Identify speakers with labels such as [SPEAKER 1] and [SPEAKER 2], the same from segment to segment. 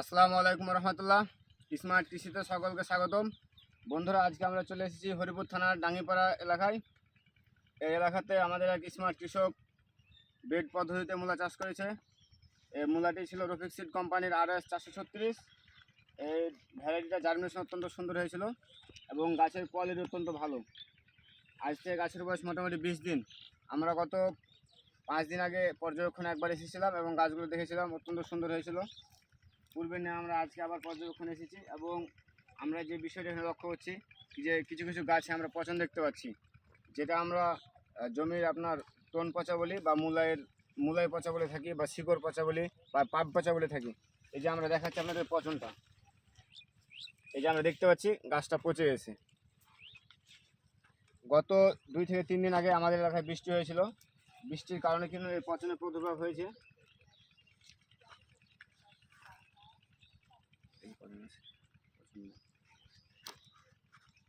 [SPEAKER 1] আসসালামু আলাইকুম রহমতুল্লাহ। স্মার্ট কৃষিতে সকলকে স্বাগতম। বন্ধুরা, আজকে আমরা চলে এসেছি হরিপুর থানার ডাঙ্গিপাড়া এলাকায়। এই এলাকাতে আমাদের এক স্মার্ট কৃষক বেড পদ্ধতিতে মূলা চাষ করেছে। এই মূলাটি ছিল রফিক সিড কোম্পানির আর এস চারশো ছত্রিশ। এই ভ্যারাইটিটা জার্মিনেশন অত্যন্ত সুন্দর হয়েছিল এবং গাছের কোয়ালিটি অত্যন্ত ভালো। আজ থেকে গাছের বয়স মোটামুটি বিশ দিন। আমরা গত পাঁচ দিন আগে পর্যবেক্ষণে একবার এসেছিলাম এবং গাছগুলো দেখেছিলাম, অত্যন্ত সুন্দর হয়েছিল। পূর্বে নিয়ে আমরা আজকে আবার পর্যবেক্ষণ এসেছি এবং আমরা যে বিষয়টা লক্ষ্য করছি যে কিছু কিছু গাছে আমরা পচন দেখতে পাচ্ছি। যেটা আমরা জমির আপনার টন পচা বলি বা মূলায়ের, মূলায় পচা বলে থাকি বা শিকড় পচা বলি বা পাপ পচা বলে থাকি। এই যে আমরা দেখাচ্ছি আপনাদের পচনটা। এই যে আমরা দেখতে পাচ্ছি গাছটা পচে গেছে। গত দুই থেকে তিন দিন আগে আমাদের এলাকায় বৃষ্টি হয়েছিল। বৃষ্টির কারণে কিন্তু এই পচনের প্রাদুর্ভাব হয়েছে।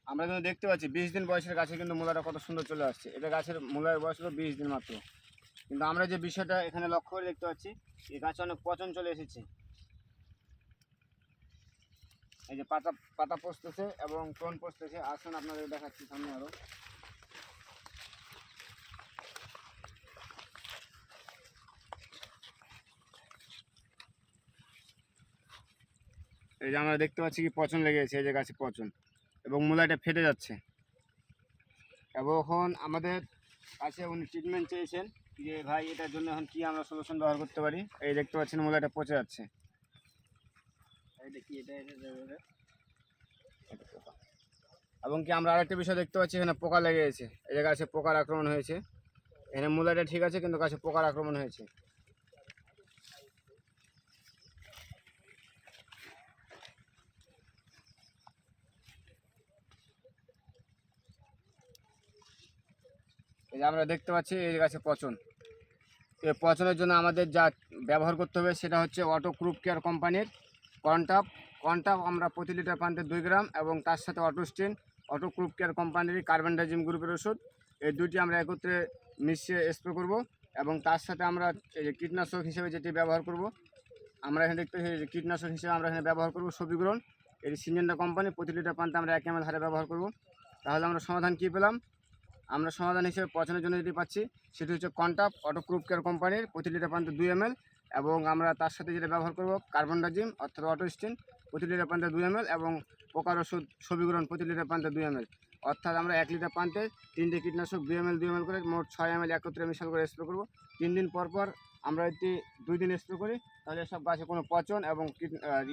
[SPEAKER 1] আমরা কিন্তু দেখতে পাচ্ছি বিশ দিন বয়সের গাছে কিন্তু মূলাটা কত সুন্দর চলে আসছে। এটা গাছের মূলার বয়স হলো বিশ দিন মাত্র। কিন্তু আমরা যে বিষয়টা এখানে লক্ষ্য করে দেখতে পাচ্ছি, এই গাছে অনেক পচন চলে এসেছে। এই যে পাতা পাতা পচতেছে এবং টোন পচতেছে, আসুন আপনাদের দেখাচ্ছি সামনে আরও। এই যে আমরা দেখতে পাচ্ছি কি পচন লেগে গেছে এই যে গাছে পচন। এবং মূলাটা ফেটে যাচ্ছে। এবং এখন আমাদের কাছে উনি ট্রিটমেন্ট চেয়েছেন যে, ভাই, এটার জন্য এখন কি আমরা সলিউশন ব্যবহার করতে পারি? এই দেখতে পাচ্ছেন মূলাটা পচে যাচ্ছে। এবং কি আমরা আরেকটা বিষয় দেখতে পাচ্ছি, এখানে পোকা লেগে গেছে এই যে গাছে পোকার আক্রমণ হয়েছে। এখানে মূলাটা ঠিক আছে, কিন্তু গাছে পোকার আক্রমণ হয়েছে। এই যে আমরা দেখতে পাচ্ছি এই গাছে পচন। এই পচনের জন্য আমাদের যা ব্যবহার করতে হবে সেটা হচ্ছে অটো ক্রুপ কেয়ার কোম্পানির কন্টাপ। কন্টাপ আমরা প্রতি লিটার পানিতে দুই গ্রাম এবং তার সাথে অটোস্টিন অটো ক্রুপ কেয়ার কোম্পানির কার্বেন্ডাজিম গ্রুপের ওষুধ। এই দুটি আমরা একত্রে মিশিয়ে স্প্রে করব এবং তার সাথে আমরা এই যে কীটনাশক হিসেবে যেটি ব্যবহার করব, আমরা এখানে দেখতে কীটনাশক হিসেবে আমরা এখানে ব্যবহার করব সবিগ্রহণ এটি সিনজেন্ডা কোম্পানি প্রতি লিটার পানিতে আমরা এক এম হারে ব্যবহার করব। তাহলে আমরা সমাধান কী পেলাম? আমরা সমাধান হিসেবে পছন্দের জন্য যেটি পাচ্ছি, সেটি হচ্ছে কন্টাপ অটো ক্রুপ কেয়ার কোম্পানির প্রতি লিটার পানিতে দুই এম এবং আমরা তার সাথে যেটা ব্যবহার করব কার্বন ডাজিম অর্থাৎ অটোস্টিন প্রতি লিটার পানিতে দুই এম এবং পোকার ওষুধ সবিগ্রহণ প্রতি লিটার পানিতে দুই এম অর্থাৎ আমরা এক লিটার পানিতে তিনটে কীটনাশক দুই এম দুই এম করে মোট ছয় এম একত্রে মিশাল করে স্প্রে করব। তিন দিন পর পর আমরা এটি দুই দিন স্প্রে করি, তাহলে সব গাছে কোনো পচন এবং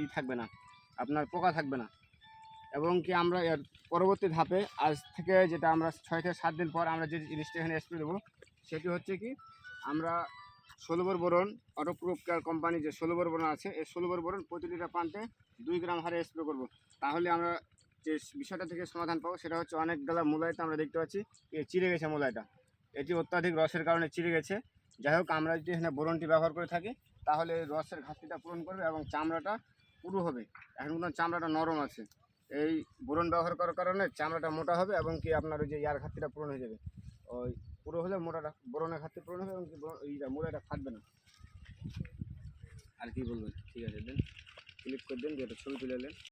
[SPEAKER 1] ই থাকবে না, আপনার পোকা থাকবে না। এবং কি আমরা এর পরবর্তী ধাপে আজ থেকে যেটা আমরা ছয় থেকে সাত দিন পর আমরা যে জিনিসটা এখানে স্প্রে দেবো, সেটি হচ্ছে কি আমরা ষোলোবর বোরন অটোপ্রুফ কেয়ার কোম্পানি যে ষোলোবর বরণ আছে, এই ষোলোবর বরণ প্রতি লিটার পান্তে দুই গ্রাম হারে স্প্রে করব। তাহলে আমরা যে বিষয়টা থেকে সমাধান পাবো সেটা হচ্ছে অনেক গেলা আমরা দেখতে পাচ্ছি, এ চিড়ে গেছে মূলাইটা এটি অত্যাধিক রসের কারণে চিড়ে গেছে। যাই হোক, আমরা যদি এখানে বোরনটি ব্যবহার করে থাকি, তাহলে রসের ঘাটতিটা পূরণ করবে এবং চামড়াটা পুরো হবে। এখন কিন্তু চামড়াটা নরম আছে। এই বোরন ব্যবহার করার কারণে চামড়াটা মোটা হবে এবং কি আপনার ওই যে ইয়ার ঘাটতিটা পূরণ হয়ে যাবে। ওই পুরো হলে মোটাটা, বোরনের ঘাটতি পূরণ হবে এবং কি এইটা মোড়াটা ফাটবে না। আর কি বলবেন? ঠিক আছে, দেন ক্লিক করে দেন যে ছবি তুলে নেন।